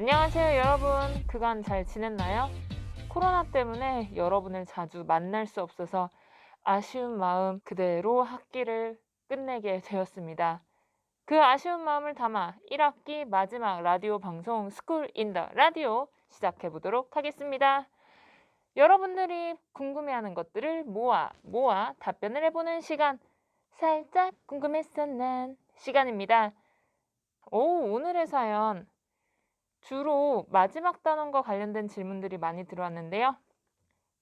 안녕하세요, 여러분. 그간 잘 지냈나요? 코로나 때문에 여러분을 자주 만날 수 없어서 아쉬운 마음 그대로 학기를 끝내게 되었습니다. 그 아쉬운 마음을 담아 1학기 마지막 라디오 방송 스쿨 인 더 라디오 시작해 보도록 하겠습니다. 여러분들이 궁금해하는 것들을 모아 모아 답변을 해보는 시간. 살짝 궁금했어 난 시간입니다. 오, 오늘의 사연. 주로 마지막 단원과 관련된 질문들이 많이 들어왔는데요.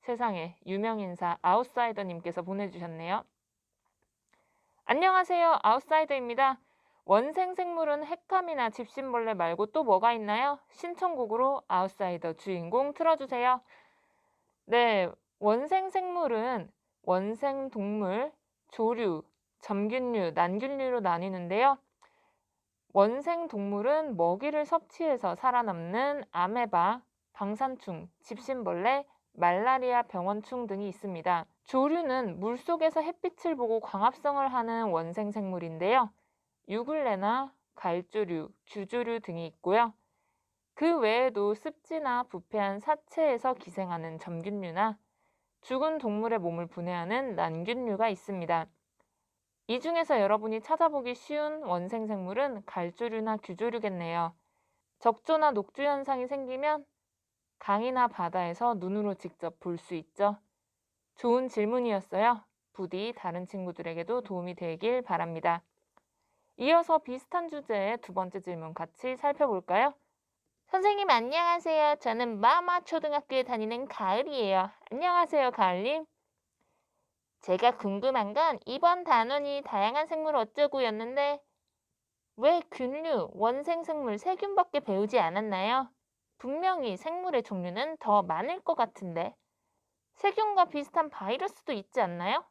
세상에 유명 인사 아웃사이더님께서 보내주셨네요. 안녕하세요. 아웃사이더입니다. 원생 생물은 핵감이나 집신벌레 말고 또 뭐가 있나요? 신청곡으로 아웃사이더 주인공 틀어주세요. 네, 원생 생물은 원생 동물, 조류, 점균류, 난균류로 나뉘는데요. 원생 동물은 먹이를 섭취해서 살아남는 아메바, 방산충, 집신벌레, 말라리아 병원충 등이 있습니다. 조류는 물속에서 햇빛을 보고 광합성을 하는 원생 생물인데요. 유굴레나 갈조류, 규조류 등이 있고요. 그 외에도 습지나 부패한 사체에서 기생하는 점균류나 죽은 동물의 몸을 분해하는 난균류가 있습니다. 이 중에서 여러분이 찾아보기 쉬운 원생 생물은 갈조류나 규조류겠네요. 적조나 녹조 현상이 생기면 강이나 바다에서 눈으로 직접 볼 수 있죠. 좋은 질문이었어요. 부디 다른 친구들에게도 도움이 되길 바랍니다. 이어서 비슷한 주제의 두 번째 질문 같이 살펴볼까요? 선생님 안녕하세요. 저는 마마 초등학교에 다니는 가을이에요. 안녕하세요, 가을님. 제가 궁금한 건 이번 단원이 다양한 생물 어쩌고였는데 왜 균류, 원생생물, 세균밖에 배우지 않았나요? 분명히 생물의 종류는 더 많을 것 같은데 세균과 비슷한 바이러스도 있지 않나요?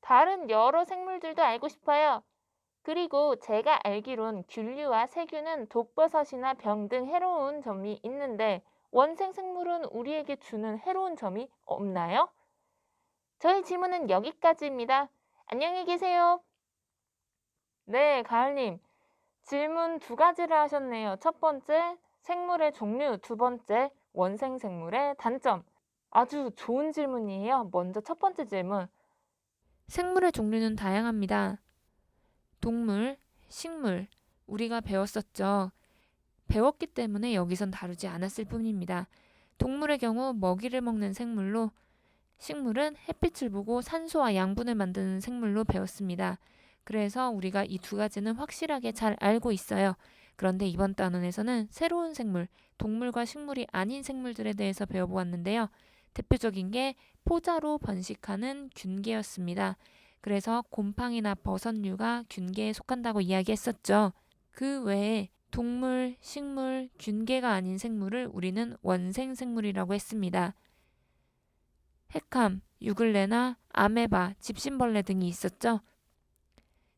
다른 여러 생물들도 알고 싶어요. 그리고 제가 알기론 균류와 세균은 독버섯이나 병 등 해로운 점이 있는데 원생 생물은 우리에게 주는 해로운 점이 없나요? 저희 질문은 여기까지입니다. 안녕히 계세요. 네, 가을님. 질문 두 가지를 하셨네요. 첫 번째, 생물의 종류. 두 번째, 원생 생물의 단점. 아주 좋은 질문이에요. 먼저 첫 번째 질문. 생물의 종류는 다양합니다. 동물, 식물, 우리가 배웠었죠. 배웠기 때문에 여기선 다루지 않았을 뿐입니다. 동물의 경우 먹이를 먹는 생물로 식물은 햇빛을 보고 산소와 양분을 만드는 생물로 배웠습니다. 그래서 우리가 이 두 가지는 확실하게 잘 알고 있어요. 그런데 이번 단원에서는 새로운 생물, 동물과 식물이 아닌 생물들에 대해서 배워보았는데요. 대표적인 게 포자로 번식하는 균계였습니다. 그래서 곰팡이나 버섯류가 균계에 속한다고 이야기했었죠. 그 외에 동물, 식물, 균계가 아닌 생물을 우리는 원생 생물이라고 했습니다. 핵함, 유글레나 아메바, 집신벌레 등이 있었죠.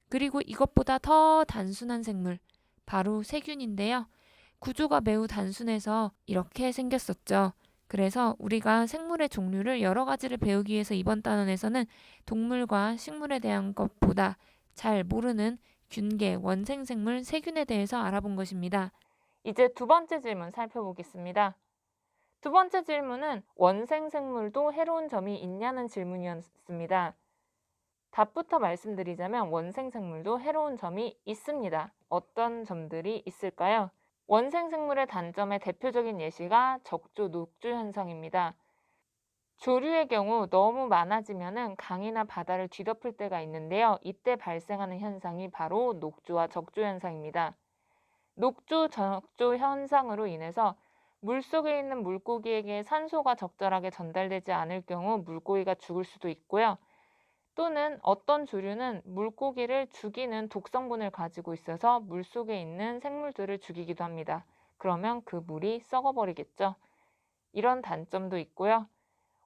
그리고 이것보다 더 단순한 생물, 바로 세균인데요. 구조가 매우 단순해서 이렇게 생겼었죠. 그래서 우리가 생물의 종류를 여러 가지를 배우기 위해서 이번 단원에서는 동물과 식물에 대한 것보다 잘 모르는 균계, 원생생물, 세균에 대해서 알아본 것입니다. 이제 두 번째 질문 살펴보겠습니다. 두 번째 질문은 원생 생물도 해로운 점이 있냐는 질문이었습니다. 답부터 말씀드리자면 원생 생물도 해로운 점이 있습니다. 어떤 점들이 있을까요? 원생 생물의 단점의 대표적인 예시가 적조, 녹조 현상입니다. 조류의 경우 너무 많아지면 강이나 바다를 뒤덮을 때가 있는데요. 이때 발생하는 현상이 바로 녹조와 적조 현상입니다. 녹조, 적조 현상으로 인해서 물속에 있는 물고기에게 산소가 적절하게 전달되지 않을 경우 물고기가 죽을 수도 있고요. 또는 어떤 조류는 물고기를 죽이는 독성분을 가지고 있어서 물속에 있는 생물들을 죽이기도 합니다. 그러면 그 물이 썩어버리겠죠. 이런 단점도 있고요.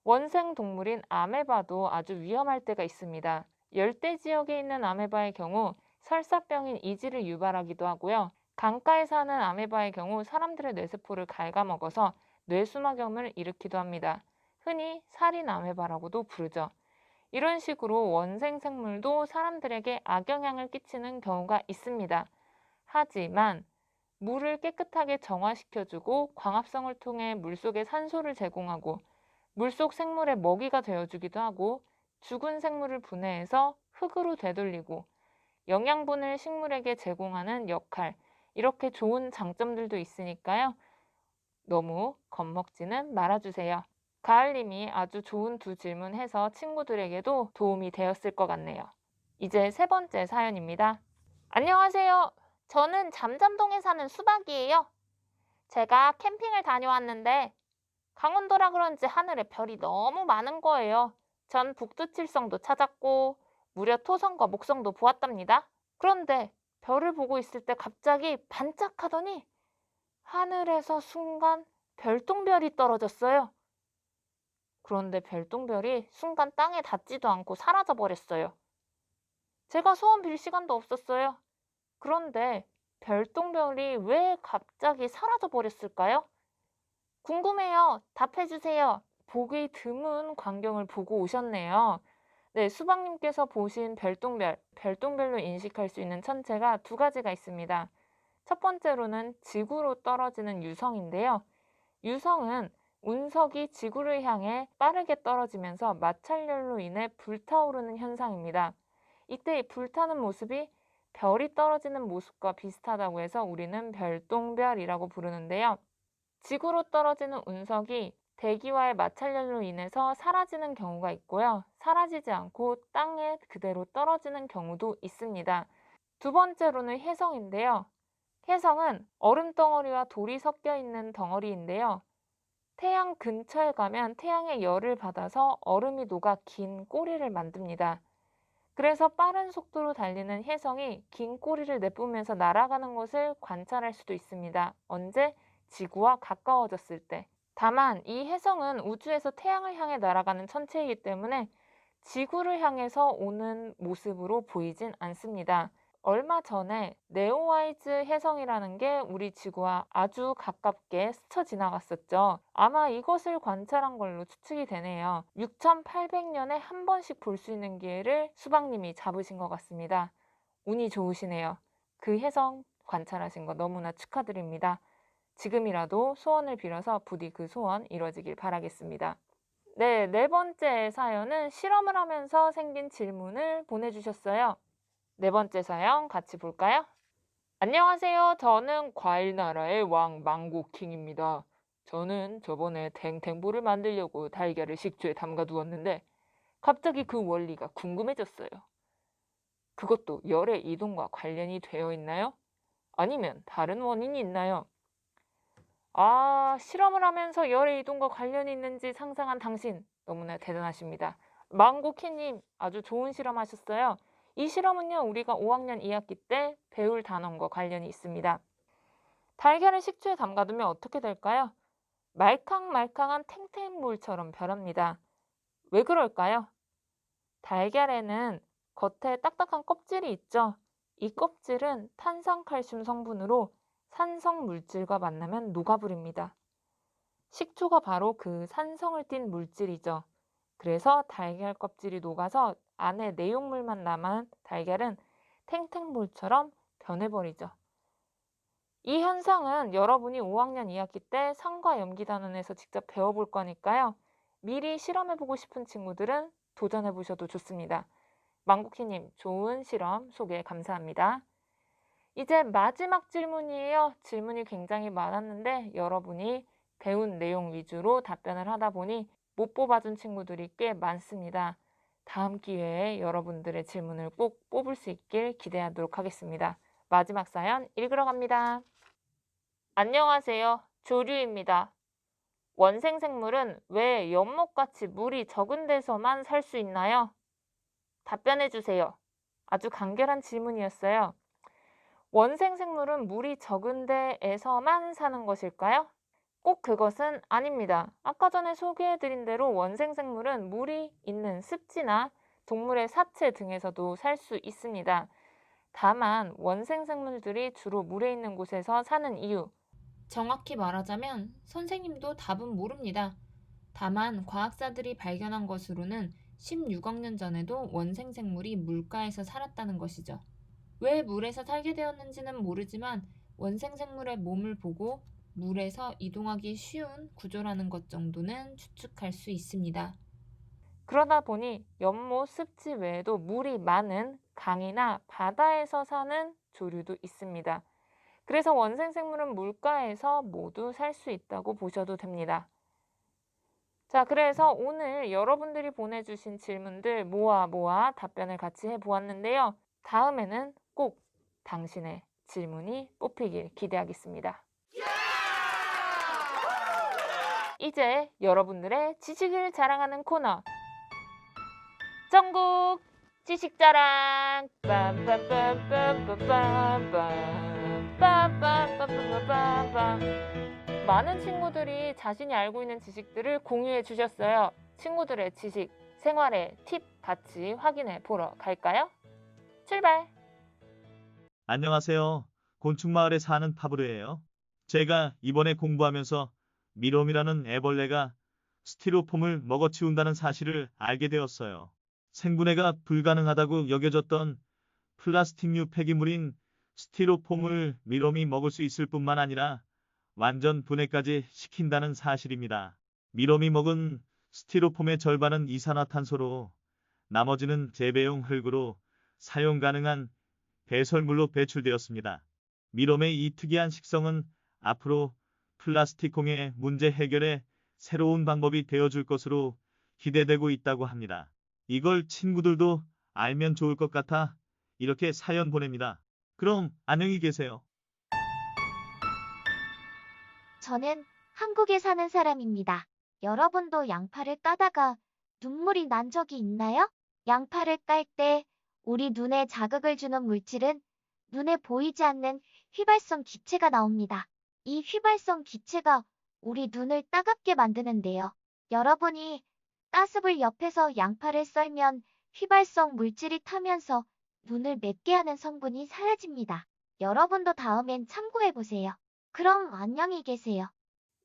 원생 동물인 아메바도 아주 위험할 때가 있습니다. 열대 지역에 있는 아메바의 경우 설사병인 이지를 유발하기도 하고요. 강가에 사는 아메바의 경우 사람들의 뇌세포를 갉아먹어서 뇌수막염을 일으키기도 합니다. 흔히 살인 아메바라고도 부르죠. 이런 식으로 원생 생물도 사람들에게 악영향을 끼치는 경우가 있습니다. 하지만 물을 깨끗하게 정화시켜주고 광합성을 통해 물속에 산소를 제공하고 물속 생물의 먹이가 되어주기도 하고 죽은 생물을 분해해서 흙으로 되돌리고 영양분을 식물에게 제공하는 역할, 이렇게 좋은 장점들도 있으니까요. 너무 겁먹지는 말아주세요. 가을님이 아주 좋은 두 질문 해서 친구들에게도 도움이 되었을 것 같네요. 이제 세 번째 사연입니다. 안녕하세요. 저는 잠잠동에 사는 수박이에요. 제가 캠핑을 다녀왔는데 강원도라 그런지 하늘에 별이 너무 많은 거예요. 전 북두칠성도 찾았고 무려 토성과 목성도 보았답니다. 그런데 별을 보고 있을 때 갑자기 반짝하더니 하늘에서 순간 별똥별이 떨어졌어요. 그런데 별똥별이 순간 땅에 닿지도 않고 사라져 버렸어요. 제가 소원 빌 시간도 없었어요. 그런데 별똥별이 왜 갑자기 사라져 버렸을까요? 궁금해요. 답해 주세요. 보기 드문 광경을 보고 오셨네요. 네, 수박님께서 보신 별똥별, 별똥별로 인식할 수 있는 천체가 두 가지가 있습니다. 첫 번째로는 지구로 떨어지는 유성인데요. 유성은 운석이 지구를 향해 빠르게 떨어지면서 마찰열로 인해 불타오르는 현상입니다. 이때 이 불타는 모습이 별이 떨어지는 모습과 비슷하다고 해서 우리는 별똥별이라고 부르는데요. 지구로 떨어지는 운석이 대기와의 마찰열로 인해서 사라지는 경우가 있고요. 사라지지 않고 땅에 그대로 떨어지는 경우도 있습니다. 두 번째로는 혜성인데요. 혜성은 얼음 덩어리와 돌이 섞여 있는 덩어리인데요. 태양 근처에 가면 태양의 열을 받아서 얼음이 녹아 긴 꼬리를 만듭니다. 그래서 빠른 속도로 달리는 혜성이 긴 꼬리를 내뿜으면서 날아가는 것을 관찰할 수도 있습니다. 언제? 지구와 가까워졌을 때. 다만 이 혜성은 우주에서 태양을 향해 날아가는 천체이기 때문에 지구를 향해서 오는 모습으로 보이진 않습니다. 얼마 전에 네오와이즈 혜성이라는 게 우리 지구와 아주 가깝게 스쳐 지나갔었죠. 아마 이것을 관찰한 걸로 추측이 되네요. 6,800년에 한 번씩 볼 수 있는 기회를 수박님이 잡으신 것 같습니다. 운이 좋으시네요. 그 혜성 관찰하신 거 너무나 축하드립니다. 지금이라도 소원을 빌어서 부디 그 소원 이뤄지길 바라겠습니다. 네, 네 번째 사연은 실험을 하면서 생긴 질문을 보내주셨어요. 네 번째 사연 같이 볼까요? 안녕하세요. 저는 과일 나라의 왕 망고킹입니다. 저는 저번에 탱탱볼을 만들려고 달걀을 식초에 담가 두었는데 갑자기 그 원리가 궁금해졌어요. 그것도 열의 이동과 관련이 되어 있나요? 아니면 다른 원인이 있나요? 아, 실험을 하면서 열의 이동과 관련이 있는지 상상한 당신 너무나 대단하십니다. 망고키님 아주 좋은 실험하셨어요. 이 실험은요, 우리가 5학년 2학기 때 배울 단원과 관련이 있습니다. 달걀을 식초에 담가두면 어떻게 될까요? 말캉말캉한 탱탱볼처럼 변합니다. 왜 그럴까요? 달걀에는 겉에 딱딱한 껍질이 있죠. 이 껍질은 탄산칼슘 성분으로 산성 물질과 만나면 녹아버립니다. 식초가 바로 그 산성을 띤 물질이죠. 그래서 달걀 껍질이 녹아서 안에 내용물만 남은 달걀은 탱탱볼처럼 변해버리죠. 이 현상은 여러분이 5학년 2학기 때 상과 염기단원에서 직접 배워볼 거니까요. 미리 실험해보고 싶은 친구들은 도전해보셔도 좋습니다. 망고키님, 좋은 실험 소개 감사합니다. 이제 마지막 질문이에요. 질문이 굉장히 많았는데 여러분이 배운 내용 위주로 답변을 하다 보니 못 뽑아준 친구들이 꽤 많습니다. 다음 기회에 여러분들의 질문을 꼭 뽑을 수 있길 기대하도록 하겠습니다. 마지막 사연 읽으러 갑니다. 안녕하세요. 조류입니다. 원생생물은 왜 연못같이 물이 적은 데서만 살 수 있나요? 답변해 주세요. 아주 간결한 질문이었어요. 원생 생물은 물이 적은 데에서만 사는 것일까요? 꼭 그것은 아닙니다. 아까 전에 소개해드린 대로 원생 생물은 물이 있는 습지나 동물의 사체 등에서도 살 수 있습니다. 다만 원생 생물들이 주로 물에 있는 곳에서 사는 이유 정확히 말하자면 선생님도 답은 모릅니다. 다만 과학자들이 발견한 것으로는 16억 년 전에도 원생 생물이 물가에서 살았다는 것이죠. 왜 물에서 살게 되었는지는 모르지만 원생생물의 몸을 보고 물에서 이동하기 쉬운 구조라는 것 정도는 추측할 수 있습니다. 그러다 보니 연못, 습지 외에도 물이 많은 강이나 바다에서 사는 조류도 있습니다. 그래서 원생생물은 물가에서 모두 살 수 있다고 보셔도 됩니다. 자, 그래서 오늘 여러분들이 보내주신 질문들 모아 모아 답변을 같이 해보았는데요. 다음에는 꼭 당신의 질문이 뽑히길 기대하겠습니다. 이제 여러분들의 지식을 자랑하는 코너 전국 지식 자랑 많은 친구들이 자신이 알고 있는 지식들을 공유해 주셨어요. 친구들의 지식, 생활의 팁 같이 확인해 보러 갈까요? 출발! 안녕하세요. 곤충마을에 사는 파브르예요. 제가 이번에 공부하면서 미롬이라는 애벌레가 스티로폼을 먹어치운다는 사실을 알게 되었어요. 생분해가 불가능하다고 여겨졌던 플라스틱류 폐기물인 스티로폼을 미롬이 먹을 수 있을 뿐만 아니라 완전 분해까지 시킨다는 사실입니다. 미롬이 먹은 스티로폼의 절반은 이산화탄소로 나머지는 재배용 흙으로 사용 가능한 배설물로 배출되었습니다. 미롬의 이 특이한 식성은 앞으로 플라스틱 공해 문제 해결에 새로운 방법이 되어줄 것으로 기대되고 있다고 합니다. 이걸 친구들도 알면 좋을 것 같아 이렇게 사연 보냅니다. 그럼 안녕히 계세요. 저는 한국에 사는 사람입니다. 여러분도 양파를 까다가 눈물이 난 적이 있나요? 양파를 깔 때 우리 눈에 자극을 주는 물질은 눈에 보이지 않는 휘발성 기체가 나옵니다. 이 휘발성 기체가 우리 눈을 따갑게 만드는데요. 여러분이 가스불 옆에서 양파를 썰면 휘발성 물질이 타면서 눈을 맵게 하는 성분이 사라집니다. 여러분도 다음엔 참고해보세요. 그럼 안녕히 계세요.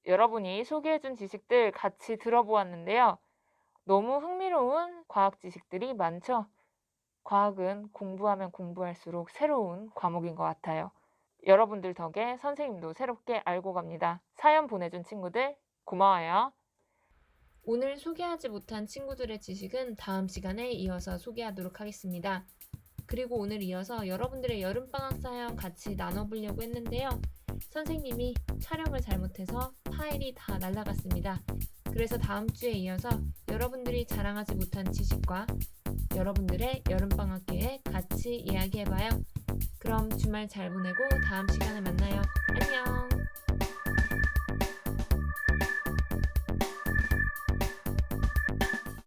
여러분이 소개해준 지식들 같이 들어보았는데요. 너무 흥미로운 과학 지식들이 많죠? 과학은 공부하면 공부할수록 새로운 과목인 것 같아요. 여러분들 덕에 선생님도 새롭게 알고 갑니다. 사연 보내준 친구들 고마워요. 오늘 소개하지 못한 친구들의 지식은 다음 시간에 이어서 소개하도록 하겠습니다. 그리고 오늘 이어서 여러분들의 여름방학 사연 같이 나눠보려고 했는데요. 선생님이 촬영을 잘못해서 파일이 다 날라갔습니다. 그래서 다음 주에 이어서 여러분들이 자랑하지 못한 지식과 여러분들의 여름방학 계획 같이 이야기해봐요. 그럼 주말 잘 보내고 다음 시간에 만나요. 안녕!